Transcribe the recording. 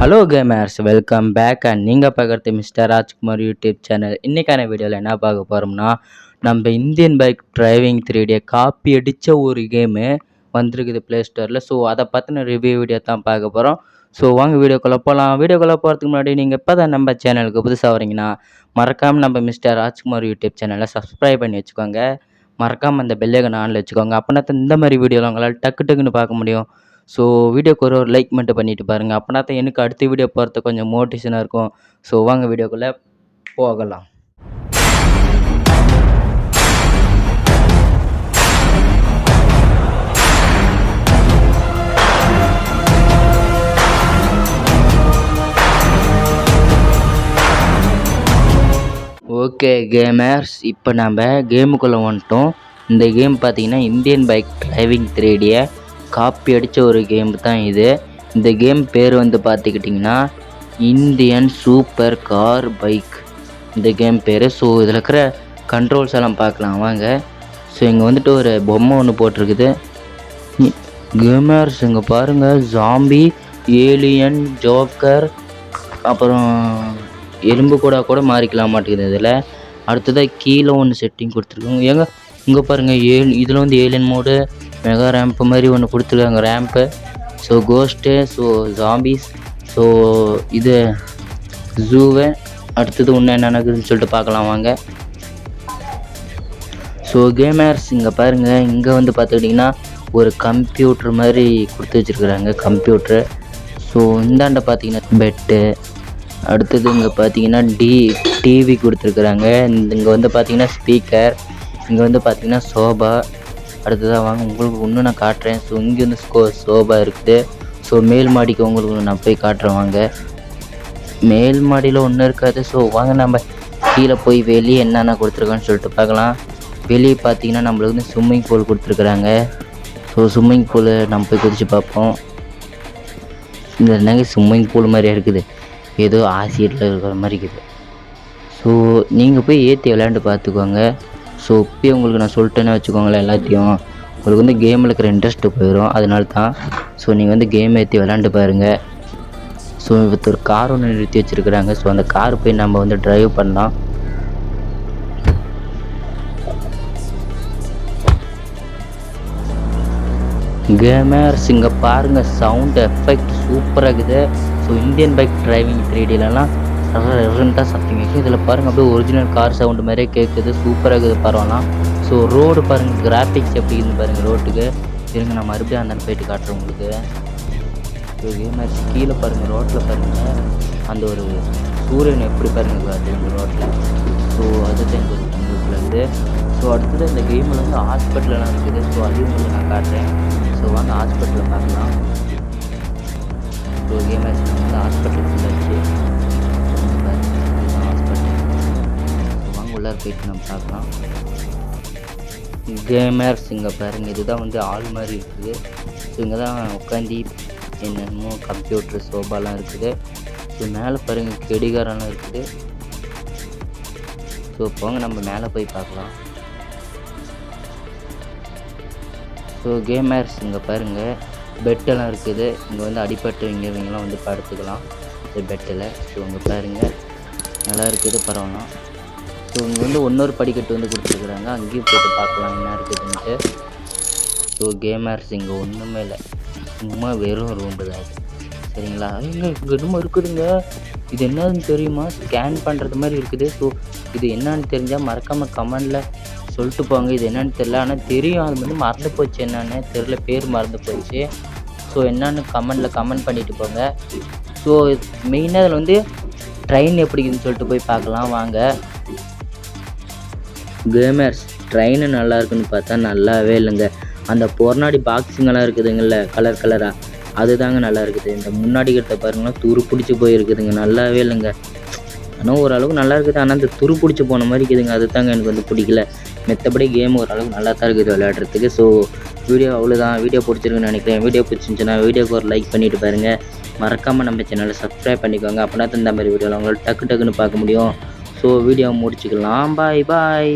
Hello gamers welcome back and நீங்கள் பார்க்குறது mister Rajkumar YouTube channel இன்றைக்கான வீடியோவில் என்ன பார்க்க போகிறோம்னா நம்ம இந்தியன் பைக் டிரைவிங் த்ரீடியை காப்பி அடித்த ஒரு கேமு வந்திருக்குது ப்ளே ஸ்டோரில் ஸோ அதை பற்றின ரிவ்யூ வீடியோ தான் பார்க்க போகிறோம் ஸோ வாங்க வீடியோக்குள்ளே போகலாம் வீடியோக்குள்ளே போகிறதுக்கு முன்னாடி நீங்கள் இப்போ தான் நம்ம சேனலுக்கு புதுசாக வரீங்கன்னா மறக்காமல் நம்ம மிஸ்டர் ராஜ்குமார் யூடியூப் சேனலை சப்ஸ்கிரைப் பண்ணி வச்சுக்கோங்க. மறக்காமல் அந்த பெல்லைக்கன் ஆனில் வச்சுக்கோங்க. அப்படின்னா தான் இந்த மாதிரி வீடியோவில் உங்களால் டக்கு டக்குன்னு பார்க்க முடியும். ஸோ வீடியோக்கு ஒரு ஒரு லைக் மட்டும் பண்ணிவிட்டு பாருங்கள் அப்படின்னா தான் எனக்கு அடுத்த வீடியோ போகிறது கொஞ்சம் மோட்டிவேஷனாக இருக்கும். ஸோ வாங்க வீடியோக்குள்ளே போகலாம். ஓகே கேமர்ஸ் இப்போ நம்ம கேமுக்குள்ளே வந்துட்டோம். இந்த கேம் பார்த்தீங்கன்னா இந்தியன் பைக் டிரைவிங் த்ரீடியை காப்பி அடித்த ஒரு கேம் தான் இது. இந்த கேம் பேர் வந்து பார்த்துக்கிட்டிங்கன்னா இந்தியன் சூப்பர் கார் பைக் இந்த கேம் பேர். ஸோ இதில் இருக்கிற கண்ட்ரோல்ஸ் எல்லாம் பார்க்கலாம். வாங்க. ஸோ இங்கே வந்துட்டு ஒரு பொம்மை ஒன்று போட்டிருக்குது. கேமர்ஸ் இங்கே பாருங்கள் ஜாம்பி ஏலியன் ஜோக்கர் அப்புறம் எலும்பு கூட கூட மாறிக்கலாம் மாட்டேங்குது இதில். அடுத்ததாக கீழே ஒன்று செட்டிங் கொடுத்துருக்கோம் ஏங்க இங்கே பாருங்கள் ஏழு இதில் வந்து ஏலியன் மோடு மெகா ரேம்ப் மாதிரி ஒன்று கொடுத்துருக்காங்க. Ramp so ghost so zombies so இது ஜூவை அடுத்தது ஒன்று என்ன நடக்குதுன்னு சொல்லிட்டு பார்க்கலாம் வாங்க. ஸோ கேமர்ஸ் இங்கே பாருங்கள் இங்கே வந்து பார்த்துக்கிட்டிங்கன்னா ஒரு கம்ப்யூட்ரு மாதிரி கொடுத்து வச்சுருக்குறாங்க கம்ப்யூட்ரு ஸோ இந்தாண்ட பார்த்தீங்கன்னா பெட்டு அடுத்தது இங்கே பார்த்தீங்கன்னா டி டிவி கொடுத்துருக்குறாங்க. இங்கே வந்து பார்த்தீங்கன்னா ஸ்பீக்கர் இங்கே வந்து பார்த்தீங்கன்னா சோபா அடுத்ததாக வாங்க உங்களுக்கு இன்னும் நான் காட்டுறேன். ஸோ இங்கே வந்து ஸ்கோ சோபா இருக்குது. ஸோ மேல் மாடிக்கு உங்களுக்கு நான் போய் காட்டுறேன் வாங்க. மேல் மாடியில் ஒன்றும் இருக்காது. ஸோ வாங்க நம்ம கீழே போய் வெளியே என்னென்ன கொடுத்துருக்கான்னு சொல்லிட்டு பார்க்கலாம். வெளியே பார்த்தீங்கன்னா நம்மளுக்கு வந்து ஸ்விம்மிங் பூல் கொடுத்துருக்குறாங்க. ஸோ ஸ்விம்மிங் பூலு நம்ம போய் குதிச்சு பார்ப்போம். இந்த என்னங்க ஸ்விம்மிங் பூல் மாதிரியே இருக்குது. ஏதோ ஆசிட்டில் இருக்கிற மாதிரி இருக்குது. ஸோ நீங்கள் போய் ஏற்றி விளையாண்டு பார்த்துக்கோங்க. ஸோ இப்போயே உங்களுக்கு நான் சொல்லிட்டேன்னு வச்சுக்கோங்களேன் எல்லாத்தையும். உங்களுக்கு வந்து கேமில் இருக்கிற இன்ட்ரெஸ்ட்டு போயிடும் அதனால தான் ஸோ நீங்கள் வந்து கேம் ஏற்றி விளாண்டு பாருங்கள் ஸோ இப்போ ஒரு கார் ஒன்று நிறுத்தி வச்சுருக்குறாங்க. ஸோ அந்த கார் போய் நம்ம வந்து ட்ரைவ் பண்ணலாம். கேமர்ஸ் இங்கே பாருங்கள் சவுண்ட் எஃபெக்ட் சூப்பராக இருக்குது. ஸோ இந்தியன் பைக் டிரைவிங் த்ரீடிலலாம் ரெண்டாக சத்தம் கேட்குது இதில் பாருங்கள் அப்படியே ஒரிஜினல் கார் சவுண்டு மாதிரியே கேட்குது சூப்பராக இருக்குது பரவாயில்லாம் ஸோ ரோடு பாருங்கள் கிராஃபிக்ஸ் எப்படி இருந்து பாருங்கள் ரோட்டுக்கு இருங்க நான் மறுபடியும் அந்த போயிட்டு காட்டுறேன் உங்களுக்கு. ஸோ இதே மாதிரி கீழே பாருங்கள் ரோட்டில் பாருங்கள் அந்த ஒரு சூரியன் எப்படி பாருங்கள் காட்டுது இந்த ரோட்டில் ஸோ அதுதான் எங்கள் உங்களுக்கு ஸோ அடுத்தது இந்த கேமில் வந்து ஹாஸ்பிட்டலெலாம் இருக்குது. ஸோ அதையும் உங்களுக்கு நான் காட்டுறேன். ஸோ வாங்க ஹாஸ்பிட்டலில் பார்க்கலாம். ஸோ கேம் வந்து ஹாஸ்பிட்டலுக்கு போயிட்டு நம்ம பார்க்கலாம். கேமர்ஸ் இங்கே பாருங்கள் இதுதான் வந்து ஆள் மாதிரி இருக்குது. ஸோ இங்கே தான் உட்காந்து என்னென்னமோ கம்ப்யூட்டர் சோபாலாம் இருக்குது. இது மேலே பாருங்கள் கெடிகாரம்லாம் இருக்குது. ஸோ போங்க நம்ம மேலே போய் பார்க்கலாம். ஸோ கேமர்ஸ் இங்கே பாருங்கள் பெட்டெல்லாம் இருக்குது. இங்கே வந்து அடிப்பட்டவங்க இவங்கெல்லாம் வந்து படுத்துக்கலாம். இந்த பெட்டில் ஸோ இங்கே பாருங்கள் நல்லா இருக்குது பரவாயில்ல. ஸோ இங்கே வந்து இன்னொரு படிக்கட்டு வந்து கொடுத்துருக்குறாங்க. அங்கேயும் போட்டு பார்க்கலாம் என்ன இருக்குதுன்ட்டு. ஸோ கேமர்ஸ் இங்கே ஒன்றுமே இல்லை. சும்மா வெறும் ரூம்பு தான் இது. சரிங்களா? இங்கே இங்கே இன்னும் இருக்குதுங்க. இது என்னதுன்னு தெரியுமா? ஸ்கேன் பண்ணுறது மாதிரி இருக்குது. ஸோ இது என்னன்னு தெரிஞ்சால் மறக்காமல் கமெண்டில் சொல்லிட்டு போங்க. இது என்னன்னு தெரில ஆனால் தெரியும். அது வந்து மறந்து போச்சு என்னன்னு. தெரில பேர் மறந்து போச்சு. ஸோ என்னன்னு கமெண்டில் கமெண்ட் பண்ணிட்டு போங்க. ஸோ மெயினாக அதில் வந்து ட்ரெயின் எப்படின்னு சொல்லிட்டு போய் பார்க்கலாம். வாங்க. கேமர்ஸ் ட்ரெயின் நல்லா இருக்குன்னு பார்த்தா நல்லாவே இல்லைங்க. அந்த பொறநாடி பாக்ஸிங்கெல்லாம் இருக்குதுங்கள்ல கலர் கலராக அதுதாங்க நல்லா இருக்குது. இந்த முன்னாடி கிட்ட பாருங்கன்னா துரு பிடிச்சி போயிருக்குதுங்க. நல்லாவே இல்லைங்க. ஆனால் ஓரளவுக்கு நல்லா இருக்குது. ஆனால் அந்த துரு பிடிச்சி போன மாதிரி இருக்குதுங்க. அது தாங்க எனக்கு வந்து பிடிக்கல. மற்றபடி கேம் ஓரளவுக்கு நல்லா தான் இருக்குது விளையாடுறதுக்கு. ஸோ வீடியோ அவ்வளோதான் வீடியோ பிடிச்சிருக்குன்னு நினைக்கிறேன். வீடியோ பிடிச்சிருந்துச்சுன்னா வீடியோக்கு ஒரு லைக் பண்ணிவிட்டு பாருங்கள் மறக்காமல் நம்ம சேனலை சப்ஸ்கிரைப் பண்ணிக்கோங்க. அப்படின்னா தான் இந்த மாதிரி வீடியோவில் உங்களால் டக்கு டக்குன்னு பார்க்க முடியும். ஸோ வீடியோ முடிச்சுக்கலாம். பாய் பாய்